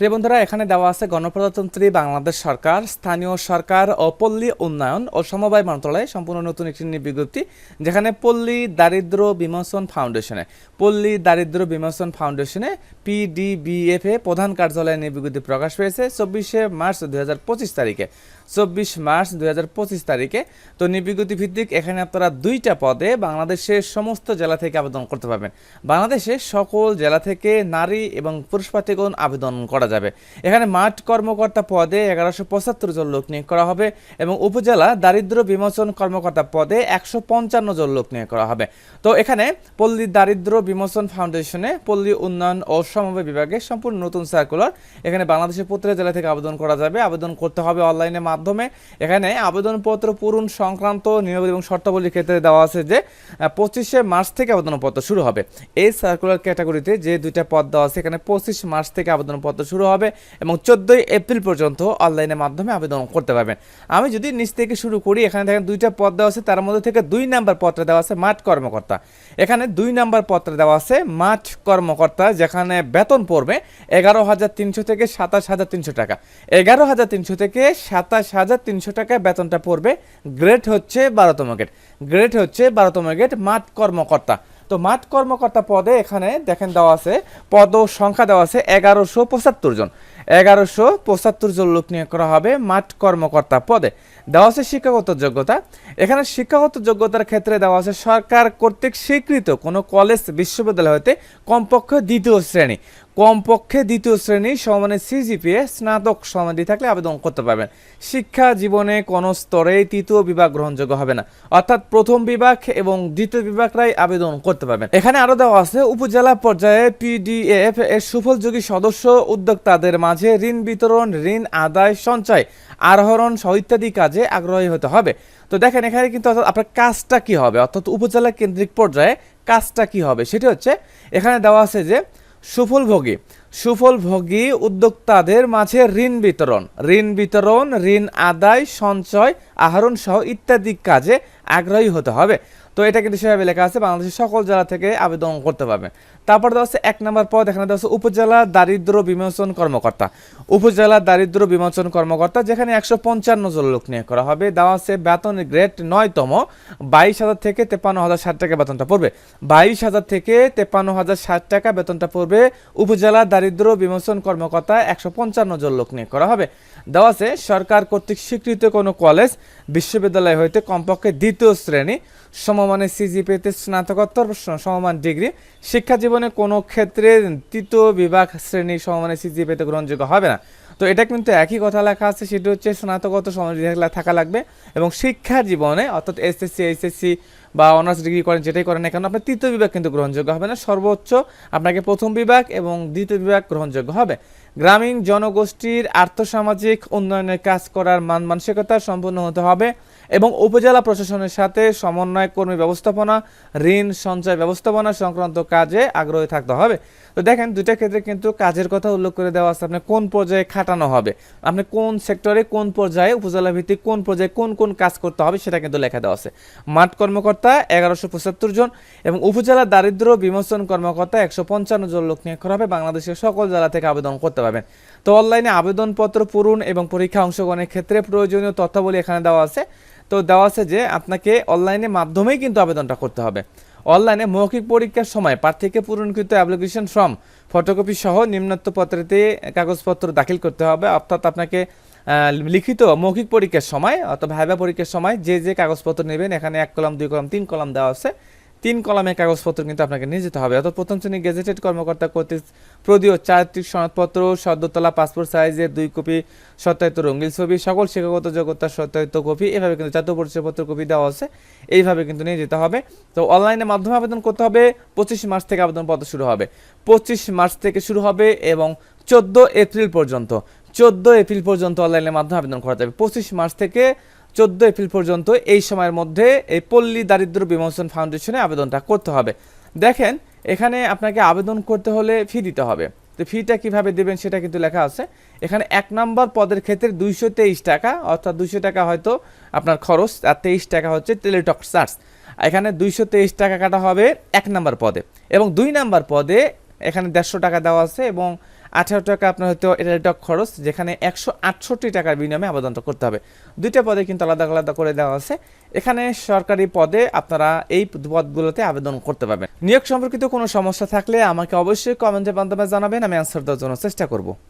প্রিয় বন্ধুরা, এখানে দেওয়া আছে গণপ্রজাতন্ত্রী বাংলাদেশ সরকার, স্থানীয় সরকার ও পল্লী উন্নয়ন ও সমবায় মন্ত্রণালয় সম্পূর্ণ নতুন একটি বিজ্ঞপ্তি, যেখানে পল্লী দারিদ্র বিমোচন ফাউন্ডেশনে, পল্লী দারিদ্র বিমোচন ফাউন্ডেশনে পিডিবিএফ এ প্রধান কার্যালয়ে নিয়ে বিজ্ঞপ্তি প্রকাশ পেয়েছে চব্বিশে মার্চ দুই হাজার পঁচিশ তারিখে। চব্বিশ মার্চ দুই হাজার পঁচিশ তারিখে। তো নিবিগতি ভিত্তিক এখানে আপনারা দুইটা পদে বাংলাদেশের সমস্ত জেলা থেকে আবেদন করতে পারবেন। বাংলাদেশে সকল জেলা থেকে নারী এবং পুরুষ প্রার্থীগণ আবেদন করা যাবে। এখানে মাঠ কর্মকর্তা পদে এগারোশো পঁচাত্তর জন লোক নিয়োগ করা হবে এবং উপজেলা দারিদ্র বিমোচন কর্মকর্তা পদে একশো পঞ্চান্ন জন লোক নিয়োগ করা হবে। তো এখানে পল্লী দারিদ্র বিমোচন ফাউন্ডেশনে পল্লী উন্নয়ন ও সমবায় বিভাগে সম্পূর্ণ নতুন সার্কুলার এখানে বাংলাদেশের প্রতিটা জেলা থেকে আবেদন করা যাবে। আবেদন করতে হবে অনলাইনের মাধ্যমে এখানে আবেদনপত্র পূরণ সংক্রান্ত নিয়ম এবং শর্তাবলীর ক্ষেত্রে দেওয়া আছে যে পঁচিশে মার্চ থেকে আবেদনপত্র শুরু হবে। এই সার্কুলার ক্যাটাগরিতে যে দুইটা পদ দেওয়া আছে, এখানে পঁচিশ মার্চ থেকে আবেদনপত্র শুরু হবে এবং চোদ্দোই এপ্রিল পর্যন্ত অনলাইনের মাধ্যমে আবেদন করতে পারবেন। আমি যদি নিচ থেকে শুরু করি, এখানে দেখেন দুইটা পদ দেওয়া আছে, তার মধ্যে থেকে দুই নাম্বার পত্রে দেওয়া আছে, মাঠ কর্মকর্তা। এখানে দুই নাম্বার পত্রে দেওয়া আছে, মাঠ কর্মকর্তা, যেখানে বেতন পড়বে এগারো হাজার তিনশো থেকে সাতাশ হাজার তিনশো টাকা। এগারো হাজার তিনশো থেকে সাতাশ হাজার তিনশো টাকা বেতনটা পড়বে। গ্রেড হচ্ছে বারোতম গেট গ্রেড হচ্ছে বারোতম গেট মাঠ কর্মকর্তা। তো মাঠ কর্মকর্তা পদে এখানে দেখেন দেওয়া আছে, পদ সংখ্যা দেওয়া আছে এগারোশো পঁচাত্তর জন। এগারোশো পঁচাত্তর জন লোক নিয়োগ করা হবে মাঠ কর্মকর্তা পদে। দেওয়া আছে শিক্ষাগত যোগ্যতা। এখানে শিক্ষাগত যোগ্যতার ক্ষেত্রে দেওয়া আছে সরকার কর্তৃক স্বীকৃত কোনো কলেজ, বিশ্ববিদ্যালয় হতে কমপক্ষে দ্বিতীয় শ্রেণি। কমপক্ষে দ্বিতীয় শ্রেণি সমানে সিজিপিএ স্নাতক সমাধি থাকলে আবেদন করতে পারবেন। শিক্ষা জীবনে কোনো স্তরে তৃতীয় বিভাগ গ্রহণযোগ্য হবে না। অর্থাৎ প্রথম বিভাগ এবং দ্বিতীয় বিভাগরাই আবেদন করতে পারবেন। এখানে আরও দেওয়া আছে, উপজেলা পর্যায়ে পিডিএফ এর সুফলযোগী সদস্য উদ্যোক্তাদের মাঝে ঋণ বিতরণ, ঋণ আদায়, সঞ্চয়, আরোহণ সহ ইত্যাদি কাজে আগ্রহী হতে হবে। তো দেখেন, এখানে কিন্তু অর্থাৎ আপনার কাজটা কি হবে? অর্থাৎ উপজেলা কেন্দ্রিক পর্যায়ে কাজটা কি হবে? সেটি হচ্ছে, এখানে দেওয়া আছে যে সুফলভোগী। সুফলভোগী উদ্যোক্তাদের মাঝে ঋণ বিতরণ। ঋণ বিতরণ, ঋণ আদায়, সঞ্চয়, আহরণ সহ ইত্যাদি কাজে আগ্রহী হতে হবে। তো এটা কিন্তু সেভাবে লেখা আছে, বাংলাদেশের সকল জেলা থেকে আবেদন করতে পারবে। তারপর দেওয়া হচ্ছে এক নম্বর পদ, এখানে দেওয়া হচ্ছে উপজেলা দারিদ্র বিমোচন কর্মকর্তা। উপজেলা দারিদ্র বিমোচন কর্মকর্তা, যেখানে একশো পঞ্চান্ন জন লোক নিয়োগ করা হবে। দেওয়া আছে বেতন গ্রেড নয়তম, বাইশ হাজার থেকে তেপান্ন হাজার ষাট টাকা বেতনটা পড়বে। বাইশ হাজার থেকে তেপান্ন হাজার ষাট টাকা বেতনটা পড়বে। উপজেলা দারিদ্র বিমোচন কর্মকর্তা, একশো পঞ্চান্ন জন লোক নিয়োগ করা হবে। দেওয়া আছে সরকার কর্তৃক স্বীকৃত কোনো কলেজ বিশ্ববিদ্যালয় হইতে কমপক্ষে দ্বিতীয় শ্রেণি, সমমানের সিজিপিতে স্নাতকোত্তর, সমমান ডিগ্রি শিক্ষা জীবনে কোনো ক্ষেত্রে তৃতীয় বিভাগ শ্রেণির সমানে সিজি পেতে গ্রহণযোগ্য হবে না। তো এটা কিন্তু একই কথা লেখা আছে, সেটি হচ্ছে স্নাতকোত্তর সমাজ থাকা লাগবে এবং শিক্ষা জীবনে, অর্থাৎ এসএসসি এইচএসসি বা অনার্স ডিগ্রি করেন, যেটাই করেন না কেন, আপনার তৃতীয় বিভাগ কিন্তু গ্রহণযোগ্য হবে না। সর্বোচ্চ আপনাকে প্রথম বিভাগ এবং দ্বিতীয় বিভাগ গ্রহণযোগ্য হবে। গ্রামীণ জনগোষ্ঠীর আর্থসামাজিক উন্নয়নের কাজ করার মান মানসিকতা সম্পূর্ণ হতে হবে এবং উপজেলা প্রশাসনের সাথে সমন্বয়, কর্মী ব্যবস্থাপনা, ঋণ সঞ্চয় ব্যবস্থাপনা সংক্রান্ত কাজে আগ্রহী থাকতে হবে। তো দেখেন, দুইটা ক্ষেত্রে কিন্তু কাজের কথা উল্লেখ করে দেওয়া আছে, আপনি কোন পর্যায়ে খাটানো হবে? আপনি কোন সেক্টরে, কোন পর্যায়ে, উপজেলা ভিত্তিক কোন পর্যায়ে কোন কোন কাজ করতে হবে সেটা কিন্তু লেখা দেওয়া আছে। মাঠ কর্মকর্তা এগারোশো পঁচাত্তর জন এবং উপজেলা দারিদ্র বিমোচন কর্মকর্তা, একশো পঞ্চান্ন জন লোক নিয়োগ করা হবে। বাংলাদেশের সকল জেলা থেকে আবেদন করতে পারবেন। তো অনলাইনে আবেদনপত্র পূরণ এবং পরীক্ষা অংশগ্রহণের ক্ষেত্রে প্রয়োজনীয় তথ্যাবলী এখানে দেওয়া আছে। তো দেওয়া আছে যে আপনাকে অনলাইনের মাধ্যমেই কিন্তু আবেদনটা করতে হবে। অনলাইনে মৌখিক পরীক্ষার সময় প্রার্থীকে পূরণকৃত অ্যাপ্লিকেশন ফর্ম, ফটোকপি সহ নিম্নোক্ত পত্রেতে কাগজপত্র দাখিল করতে হবে। অর্থাৎ আপনাকে লিখিত মৌখিক পরীক্ষার সময় অথবা ভাইবা পরীক্ষার সময় যে যে কাগজপত্র নেবেন, এখানে এক কলাম, দুই কলাম, তিন কলাম দেওয়া আছে। তিন কলামের কাগজপত্র কিন্তু আপনাকে নিয়ে যেতে হবে। অর্থাৎ প্রথম শ্রেণির গেজেটেড কর্মকর্তা কর্তৃক প্রদীয় চারিত্রিক সনদপত্র, সদ্যতলা পাসপোর্ট সাইজের দুই কপি, সত্যায়িত রঙিন ছবি, সকল শিক্ষাগত যোগ্যতার সত্যায়িত কপি, এভাবে কিন্তু জাতীয় পরিচয়পত্র কপি দেওয়া আছে। এইভাবে কিন্তু নিয়ে যেতে হবে। তো অনলাইনের মাধ্যমে আবেদন করতে হবে। পঁচিশ মার্চ থেকে আবেদন পত্র শুরু হবে। পঁচিশ মার্চ থেকে শুরু হবে এবং চোদ্দ এপ্রিল পর্যন্ত। চোদ্দ এপ্রিল পর্যন্ত অনলাইনের মাধ্যমে আবেদন করা যাবে। পঁচিশ মার্চ থেকে চোদ্দ এপ্রিল পর্যন্ত এই সময়ের মধ্যে এই পল্লী দারিদ্র বিমোচন ফাউন্ডেশনে আবেদনটা করতে হবে। দেখেন, এখানে আপনাকে আবেদন করতে হলে ফি দিতে হবে। তো ফিটা কীভাবে দেবেন সেটা কিন্তু লেখা আছে। এখানে এক নম্বর পদের ক্ষেত্রে দুইশো তেইশ টাকা, অর্থাৎ দুইশো টাকা হয়তো আপনার খরচ, আর তেইশ টাকা হচ্ছে টেলিটক চার্জ এখানে দুইশো তেইশ টাকা কাটা হবে এক নম্বর পদে। এবং দুই নম্বর পদে এখানে দেড়শো টাকা দেওয়া আছে এবং আঠারো টাকা আপনার হয়তো এটা একটা খরচ, যেখানে একশো আটষট্টি টাকার বিনিময়ে আবেদনটা করতে হবে। দুইটা পদে কিন্তু আলাদা আলাদা করে দেওয়া আছে। এখানে সরকারি পদে আপনারা এই পদগুলোতে আবেদন করতে পারবেন। নিয়োগ সম্পর্কিত কোনো সমস্যা থাকলে আমাকে অবশ্যই কমেন্টের মাধ্যমে জানাবেন, আমি অ্যান্সার দেওয়ার জন্য চেষ্টা করব।